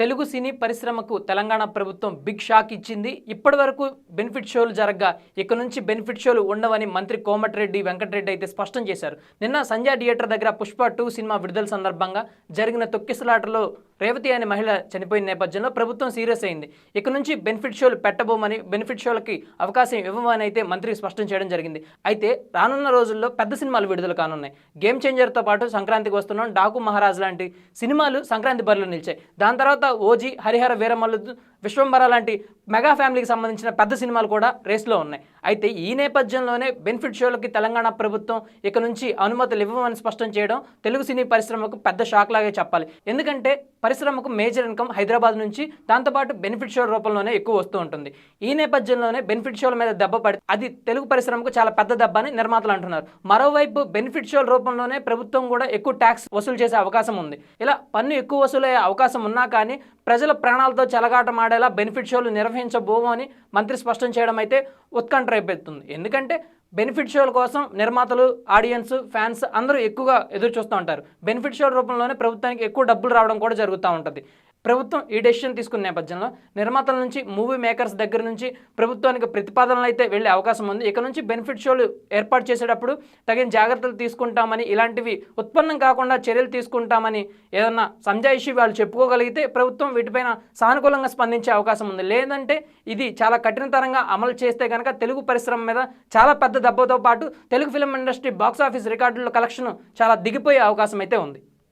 తెలుగు సినీ పరిశ్రమకు తెలంగాణ ప్రభుత్వం big shock ఇచ్చింది. ఇప్పటి వరకు బెనిఫిట్ షోలు జరగ్గా. ఇక నుంచి బెనిఫిట్ షోలు ఉండవని మంత్రి కోమటిరెడ్డి వెంకటరెడ్డి అయితే స్పష్టం చేశారు. నిన్న సంజయ్ థియేటర్ దగ్గర పుష్ప టూ సినిమా విడుదల సందర్భంగా జరిగిన తొక్కిసలాటలో రేవతి అనే మహిళ చనిపోయిన నేపథ్యంలో ప్రభుత్వం సీరియస్ అయింది. ఇక నుంచి బెనిఫిట్ షోలు పెట్టబోమని బెనిఫిట్ షోలకి అవకాశం ఇవ్వమని అయితే మంత్రి స్పష్టం చేయడం జరిగింది. అయితే రానున్న రోజుల్లో పెద్ద సినిమాలు విడుదల కానున్నాయి. గేమ్ చేంజర్తో పాటు సంక్రాంతికి వస్తున్నాం. డాకు మహారాజ్ లాంటి సినిమాలు సంక్రాంతి బరిలో నిలిచాయి. దాని తర్వాత ఓజీ హరిహర వీరమల్లు విశ్వంబర లాంటి మెగా ఫ్యామిలీకి సంబంధించిన పెద్ద సినిమాలు కూడా రేస్లో ఉన్నాయి. అయితే ఈ నేపథ్యంలోనే బెనిఫిట్ షోలకి తెలంగాణ ప్రభుత్వం ఇక నుంచి అనుమతులు ఇవ్వమని స్పష్టం చేయడం తెలుగు సినీ పరిశ్రమకు పెద్ద షాక్ లాగే చెప్పాలి. ఎందుకంటే పరిశ్రమకు మేజర్ ఇన్కమ్ హైదరాబాద్ నుంచి దాంతోపాటు బెనిఫిట్ షో రూపంలోనే ఎక్కువ వస్తూ ఉంటుంది. ఈ నేపథ్యంలోనే బెనిఫిట్ షోల మీద దెబ్బ పడి అది తెలుగు పరిశ్రమకు చాలా పెద్ద దెబ్బ అని నిర్మాతలు అంటున్నారు. మరోవైపు బెనిఫిట్ షోల రూపంలోనే ప్రభుత్వం కూడా ఎక్కువ ట్యాక్స్ వసూలు చేసే అవకాశం ఉంది. ఇలా పన్ను ఎక్కువ వసూలయ్యే అవకాశం ఉన్నా కానీ ప్రజల ప్రాణాలతో చెలగాటమాడేలా బెనిఫిట్ షోలు నిర్వహించబోము అని మంత్రి స్పష్టం చేయడం అయితే ఉత్కంఠ రేపెత్తుంది. ఎందుకంటే బెనిఫిట్ షోల కోసం నిర్మాతలు ఆడియన్స్ ఫ్యాన్స్ అందరూ ఎక్కువగా ఎదురు చూస్తూ ఉంటారు. బెనిఫిట్ షోల రూపంలోనే ప్రభుత్వానికి ఎక్కువ డబ్బులు రావడం కూడా జరుగుతూ ఉంటుంది. ప్రభుత్వం ఈ డెసిషన్ తీసుకున్న నేపథ్యంలో నిర్మాతల నుంచి మూవీ మేకర్స్ దగ్గర నుంచి ప్రభుత్వానికి ప్రతిపాదనలు అయితే వెళ్ళే అవకాశం ఉంది. ఇక నుంచి బెనిఫిట్ షోలు ఏర్పాటు చేసేటప్పుడు తగిన జాగ్రత్తలు తీసుకుంటామని ఇలాంటివి ఉత్పన్నం కాకుండా చర్యలు తీసుకుంటామని ఏదన్నా సంజాయిషి వాళ్ళు చెప్పుకోగలిగితే ప్రభుత్వం వీటిపైన సానుకూలంగా స్పందించే అవకాశం ఉంది. లేదంటే ఇది చాలా కఠినతరంగా అమలు చేస్తే కనుక తెలుగు పరిశ్రమ మీద చాలా పెద్ద దెబ్బతో పాటు Telugu film industry box office రికార్డుల కలెక్షన్ చాలా దిగిపోయే అవకాశం అయితే ఉంది.